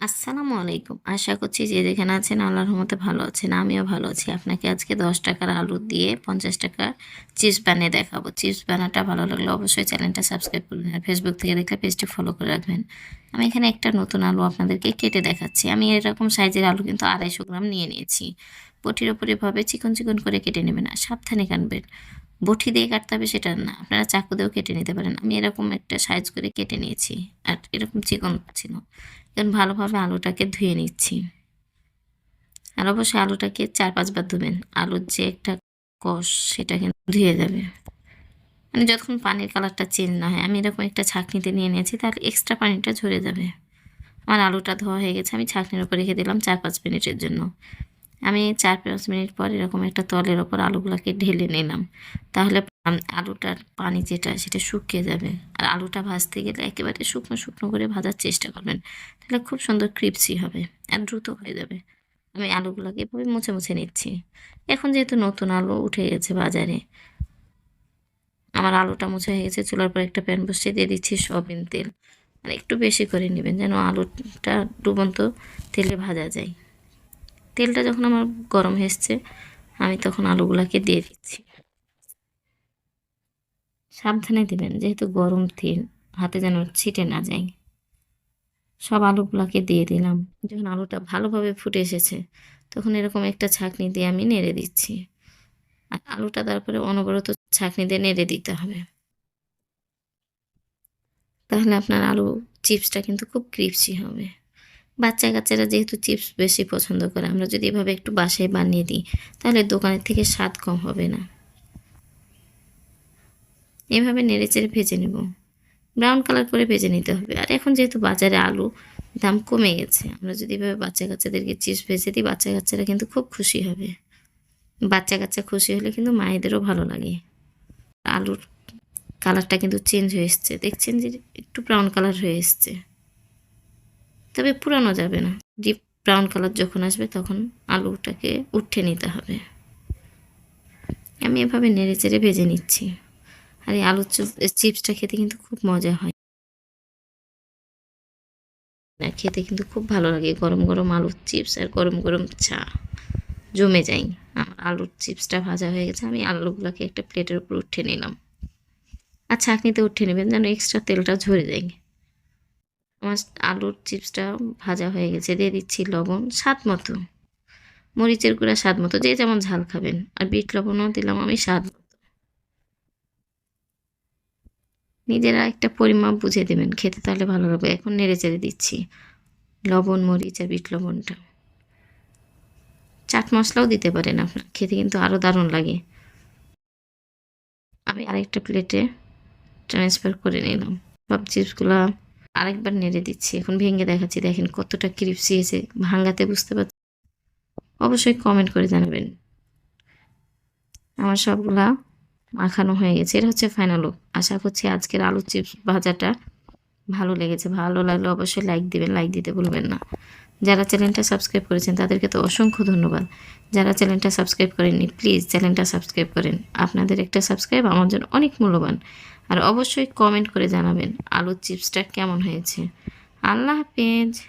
আসসালামু আলাইকুম। আশা করছি যে যেখানে আছেন আল্লাহর রহমতে ভালো আছেন, আমিও ভালো আছি। আপনাকে আজকে দশ টাকার আলু দিয়ে পঞ্চাশ টাকার চিপস বানিয়ে দেখাবো। চিপস বানাটা ভালো লাগলে অবশ্যই চ্যানেলটা সাবস্ক্রাইব করবেন আর ফেসবুক থেকে দেখলে পেজটি ফলো করে রাখবেন। আমি এখানে একটা নতুন আলু আপনাদেরকে কেটে দেখাচ্ছি। আমি এরকম সাইজের আলু কিন্তু আড়াইশো গ্রাম নিয়ে নিয়েছি। পটির ওপরে ভাবে চিকন চিকন করে কেটে নেবেন আর সাবধানে কাটবেন। বটি দিয়ে কাটতে হবে সেটা না। আপনারা চাকু দিয়েও কেটে নিতে পারেন। আমি এরকম একটা সাইজ করে কেটে নিয়েছি আর এরকম চিকন ছিল এখন ভালোভাবে আলুটাকে ধুয়ে নিচ্ছি। আর অবশ্যই আলুটাকে চার পাঁচবার ধুবেন। আলুর যে একটা কষ সেটা কিন্তু ধুয়ে যাবে। মানে যতক্ষণ পানির কালারটা চেঞ্জ না হয়। আমি এরকম একটা ছাঁকনিতে নিয়ে নিয়েছি তাহলে এক্সট্রা পানিটা ঝরে যাবে। আমার আলুটা ধোয়া হয়ে গেছে। আমি ছাঁকনির উপর রেখে দিলাম চার পাঁচ মিনিটের জন্য। আমি চার পাঁচ মিনিট পর এরকম একটা তলের ওপর আলুগুলোকে ঢেলে নিলাম। তাহলে আলুটার পানি যেটা, সেটা শুকিয়ে যাবে। আর আলুটা ভাজতে গেলে একেবারে শুকনো শুকনো করে ভাজার চেষ্টা করবেন। তাহলে খুব সুন্দর ক্রিপসি হবে আর দ্রুত হয়ে যাবে। আমি আলুগুলোকে এভাবে মুছে মুছে নিচ্ছি। এখন যেহেতু নতুন আলু উঠে গেছে বাজারে, আমার আলুটা মুছে হয়ে গেছে, চুলার পর একটা প্যান বসিয়ে দিয়ে দিচ্ছি সয়াবিন তেল। আর একটু বেশি করে নেবেন যেন আলুটা ডুবন্ত তেলে ভাজা যায়। তেলটা যখন আমার গরম হয়েছে আমি তখন আলুগুলাকে দিয়ে দিচ্ছি। সাবধানে দেবেন, যেহেতু গরম তেল, হাতে যেন ছিটে না যায়। সব আলুগুলাকে দিয়ে দিলাম। যখন আলুটা ভালোভাবে ফুটে এসেছে, তখন এরকম একটা ছাঁকনি দিয়ে আমি নেড়ে দিচ্ছি। আর আলুটা তারপরে অনবরত ছাঁকনি দিয়ে নেড়ে দিতে হবে। তাহলে আপনার আলু চিপসটা কিন্তু খুব ক্রিপসি হবে। বাচ্চা কাচ্চারা যেহেতু চিপস বেশি পছন্দ করে, আমরা যদি এভাবে একটু বাসায় বানিয়ে দিই, তাহলে দোকানের থেকে স্বাদ কম হবে না। এভাবে নেড়ে চেড়ে ভেজে নেব। ব্রাউন কালার করে ভেজে নিতে হবে। আর এখন যেহেতু বাজারে আলু দাম কমে গেছে, আমরা যদি এভাবে বাচ্চা কাচ্চাদেরকে চিপস ভেজে দিই বাচ্চা কাচ্চারা কিন্তু খুব খুশি হবে। বাচ্চা কাচ্চা খুশি হলে কিন্তু মায়েদেরও ভালো লাগে। আলুর কালারটা কিন্তু চেঞ্জ হয়ে এসছে। দেখছেন যে একটু ব্রাউন কালার হয়ে এসছে। তবে পুরানো যাবে না। ডিপ ব্রাউন কালার যখন আসবে তখন আলুটাকে উঠে নিতে হবে। আমি এভাবে নেড়ে চেড়ে ভেজে নিচ্ছি। আর এই আলুর চিপসটা খেতে কিন্তু খুব মজা হয়। খেতে কিন্তু খুব ভালো লাগে। গরম গরম আলুর চিপস আর গরম গরম চা। জমে যাই আমার আলুর চিপসটা ভাজা হয়ে গেছে। আমি আলুগুলোকে একটা প্লেটের উপর উঠে নিলাম। আর ছাঁকনিতে উঠে নেবেন। যেন এক্সট্রা তেলটা ঝরে যায়। আমার আলুর চিপসটা ভাজা হয়ে গেছে, দিয়ে দিচ্ছি লবণ, স্বাদ মতো। মরিচের গুঁড়া স্বাদ মতো, যে যেমন ঝাল খাবেন। আর বিট লবণও দিলাম আমি স্বাদ মতো। নিজেরা একটা পরিমাপ বুঝে দেবেন, খেতে তাহলে ভালো লাগবে। এখন নেড়ে চেড়ে দিচ্ছি লবণ, মরিচ আর বিট লবণটা। চাট মশলাও দিতে পারেন আপনার, খেতে কিন্তু আরও দারুণ লাগে। আমি আরেকটা প্লেটে ট্রান্সফার করে নিলাম। সব চিপসগুলো আরেকবার নেড়ে দিচ্ছি। এখন ভেঙে দেখাচ্ছি। দেখেন কতটা ক্রিপসি এসে ভাঙ্গাতে বুঝতে পারছি। অবশ্যই কমেন্ট করে জানাবেন। আমার সবগুলা মাখানো হয়ে গেছে। এটা হচ্ছে ফাইনাল লুক আশা করছি আজকের আলু চিপস ভাজাটা ভালো লেগেছে। ভালো লাগলে অবশ্যই লাইক দিবেন। লাইক দিতে ভুলবেন না। যারা চ্যানেলটা সাবস্ক্রাইব করেছেন, তাদেরকে তো অসংখ্য ধন্যবাদ। যারা চ্যানেলটা সাবস্ক্রাইব করেননি, প্লিজ চ্যানেলটা সাবস্ক্রাইব করেন। আপনাদের একটা সাবস্ক্রাইব আমার জন্য অনেক মূল্যবান। আর অবশ্যই কমেন্ট করে জানাবেন আলুর চিপসটা কেমন হয়েছে। আল্লাহ হাফেজ।